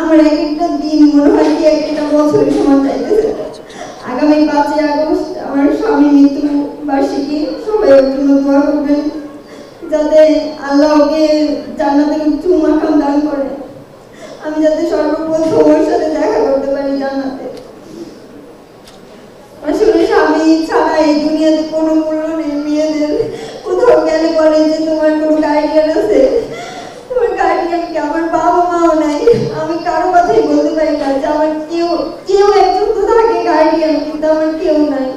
আমার এক একটা দিন মনে হয় কি এক একটা বছরের সমান চাইতেছে। আগামী পাঁচই আগস্ট আমার স্বামী মৃত্যু বার্ষিকী সবাই ওর জন্য দোয়া করবেন, যাতে আল্লাহ ওকে জান্নাতের উচ্চ মাকাম দান করে। আমি যাতে সর্বপ্রথম ওর সাথে দেখা করতে পারি জান্নাতে। আসলে স্বামী ছাড়া এই দুনিয়াতে কোনো মূল্য নেই মেয়েদের কোথাও গেলে বলে যে তোমার কোনো গার্ডিয়ান আছে তোমার গার্ডিয়ান কি আমার বাবা মাও নাই আমি কারও কথাই বলতে পারি না যে আমার কেউ কেউ একজন তো থাকে গার্ডিয়ান কিন্তু আমার কেউ নাই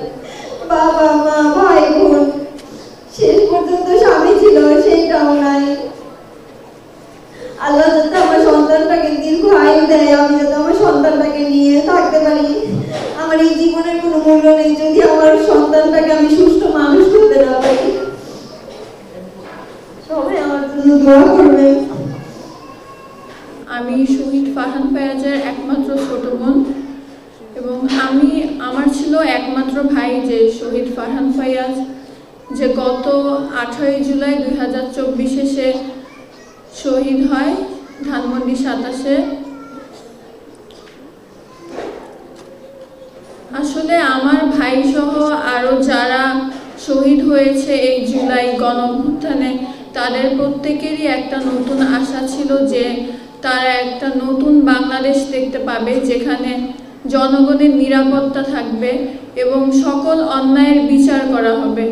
বাবা মা ভাই বোন শেষ পর্যন্ত স্বামী ছিল সেইটাও নাই আল্লাহ যাতে আমার সন্তানটাকে দীর্ঘ আয়ু দেয় আমি যাতে আমার সন্তানটাকে নিয়ে থাকতে পারি আমার এই জীবনের কোনো মূল্য নেই যদি আমার সন্তানটাকে আমি সুস্থ মানুষ করতে না পারি আমি শহীদ ফারহান ফায়াজের একমাত্র ছোট বোন এবং আমি, আমার ছিল একমাত্র ভাই যে শহীদ ফারহান ফায়াজ। যে গত আঠারোই জুলাই দুই হাজার চব্বিশে সে শহীদ হয় ধানমন্ডি সাতাশে। আসলে আমার ভাই সহ আরও যারা শহীদ হয়েছে এই জুলাই গণঅভ্যুত্থানে, তাদের প্রত্যেকেরই একটা নতুন আশা ছিল যে তারা একটা নতুন বাংলাদেশ দেখতে পাবে, যেখানে জনগণের নিরাপত্তা থাকবে এবং সকল অন্যায়ের বিচার করা হবে।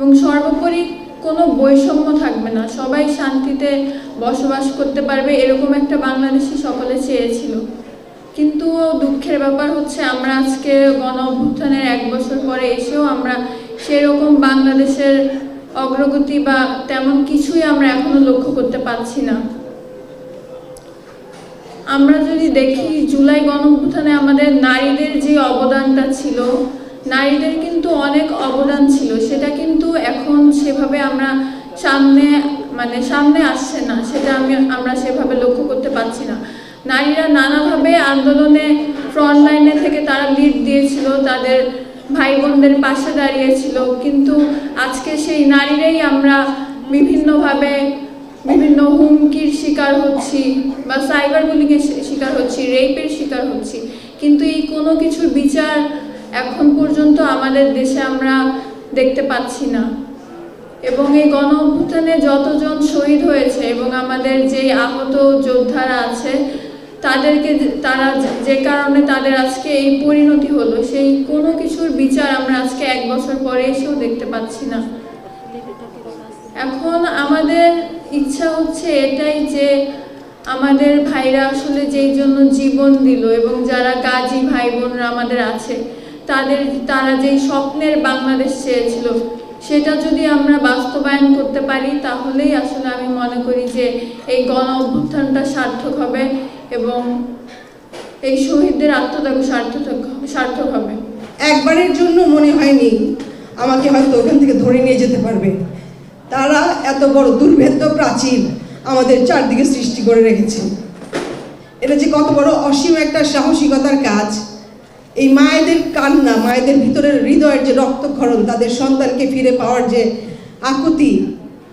এবং সর্বোপরি কোনো বৈষম্য থাকবে না। সবাই শান্তিতে বসবাস করতে পারবে এরকম একটা বাংলাদেশই সকলে চেয়েছিল। কিন্তু দুঃখের ব্যাপার হচ্ছে আমরা আজকে গণ অভ্যুত্থানের এক বছর পরে এসেও আমরা সেরকম বাংলাদেশের অগ্রগতি বা তেমন কিছুই আমরা এখনও লক্ষ্য করতে পারছি না। আমরা যদি দেখি, জুলাই গণ অভ্যুত্থানে আমাদের নারীদের যে অবদানটা ছিল নারীদের কিন্তু অনেক অবদান ছিল। সেটা কিন্তু এখন সেভাবে আমরা সামনে মানে সামনে আসছে না। সেটা আমি, আমরা সেভাবে লক্ষ্য করতে পারছি না। নারীরা নানাভাবে আন্দোলনে ফ্রন্ট লাইনে থেকে তারা লিড দিয়েছিল, তাদের ভাই বোনদের পাশে দাঁড়িয়েছিল। কিন্তু আজকে সেই নারীরাই আমরা বিভিন্নভাবে, বিভিন্ন হুমকির শিকার হচ্ছি বা সাইবার বুলিংয়ের শিকার হচ্ছি রেপের শিকার হচ্ছি। কিন্তু এই কোনো কিছুর বিচার এখন পর্যন্ত আমাদের দেশে আমরা দেখতে পাচ্ছি না। এবং এই গণ অভ্যুত্থানে যতজন শহীদ হয়েছে এবং আমাদের যে আহত যোদ্ধারা আছে, তাদেরকে তারা যে- কারণে তাদের আজকে এই পরিণতি হলো, সেই কোনো কিছুর বিচার আমরা আজকে এক বছর পরে এসেও দেখতে পাচ্ছি না। এখন আমাদের ইচ্ছা হচ্ছে এটাই যে আমাদের ভাইরা আসলে যেই জন্য জীবন দিল এবং যারা গাজী ভাই বোনরা আমাদের আছে তাদের, তারা যেই স্বপ্নের বাংলাদেশ চেয়েছিল, সেটা যদি আমরা বাস্তবায়ন করতে পারি, তাহলেই আসলে আমি মনে করি যে এই গণ অভ্যুত্থানটা সার্থক হবে এবং এই শহীদদের আত্মত্যাগ সার্থক সার্থক হবে। একবারের জন্য মনে হয়নি আমাকে হয়তো ওখান থেকে ধরে নিয়ে যেতে পারবে। তারা এত বড় দুর্ভেদ্য প্রাচীর আমাদের চারদিকে সৃষ্টি করে রেখেছে। এটা যে কত বড় অসীম একটা সাহসিকতার কাজ এই মায়েদের কান্না, মায়েদের ভিতরের হৃদয়ের যে রক্তক্ষরণ, তাদের সন্তানকে ফিরে পাওয়ার যে আকুতি,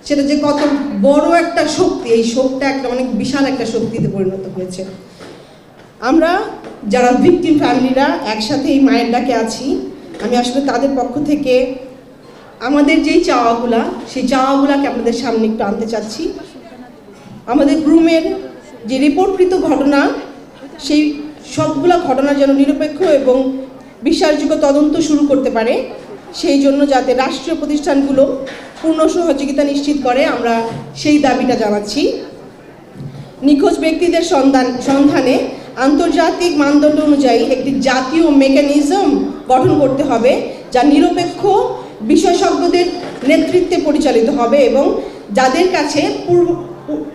সেটা যে কত বড় একটা শক্তি, এই শোকটা একটা অনেক বিশাল একটা শক্তিতে পরিণত হয়েছে। আমরা যারা ভিকটিম ফ্যামিলিরা একসাথে এই মায়ের ডাকে আছি, আমি আসলে তাদের পক্ষ থেকে আমাদের যেই চাওয়াগুলা, সেই চাওয়াগুলাকে আপনাদের সামনে একটু আনতে চাচ্ছি। আমাদের গ্রুমের যে রিপোর্টকৃত ঘটনা, সেই সবগুলা ঘটনা যেন নিরপেক্ষ এবং বিশ্বাসযোগ্য তদন্ত শুরু করতে পারে, সেই জন্য যাতে রাষ্ট্রীয় প্রতিষ্ঠানগুলো পূর্ণ সহযোগিতা নিশ্চিত করে, আমরা সেই দাবিটা জানাচ্ছি। নিখোঁজ ব্যক্তিদের সন্ধান, সন্ধানে আন্তর্জাতিক মানদণ্ড অনুযায়ী একটি জাতীয় মেকানিজম গঠন করতে হবে, যা নিরপেক্ষ বিশেষজ্ঞদের নেতৃত্বে পরিচালিত হবে এবং যাদের কাছে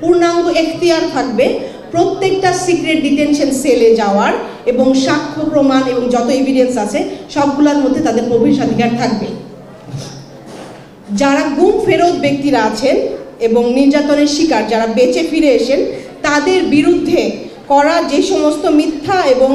পূর্ণাঙ্গ এখতিয়ার থাকবে প্রত্যেকটা সিক্রেট ডিটেনশন সেলে যাওয়ার এবং সাক্ষ্য, প্রমাণ এবং যত এভিডেন্স আছে, সবগুলোর মধ্যে তাদের প্রবেশাধিকার থাকবে। যারা গুম ফেরত ব্যক্তিরা আছেন এবং নির্যাতনের শিকার, যারা বেঁচে ফিরে এসেন তাদের বিরুদ্ধে করা যে সমস্ত মিথ্যা এবং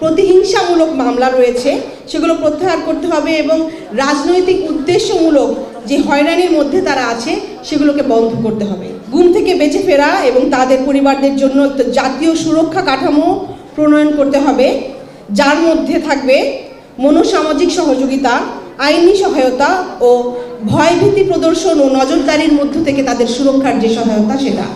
প্রতিহিংসামূলক মামলা রয়েছে, সেগুলো প্রত্যাহার করতে হবে এবং রাজনৈতিক উদ্দেশ্যমূলক যে হয়রানির মধ্যে তারা আছে, সেগুলোকে বন্ধ করতে হবে। গুম থেকে বেঁচে ফেরা এবং তাদের পরিবারদের জন্য জাতীয় সুরক্ষা কাঠামো প্রণয়ন করতে হবে। যার মধ্যে থাকবে মনোসামাজিক সহযোগিতা, আইনি সহায়তা ও ভয়ভীতি প্রদর্শন ও নজরদারির মধ্য থেকে তাদের সুরক্ষার যে সহায়তা, সেটা।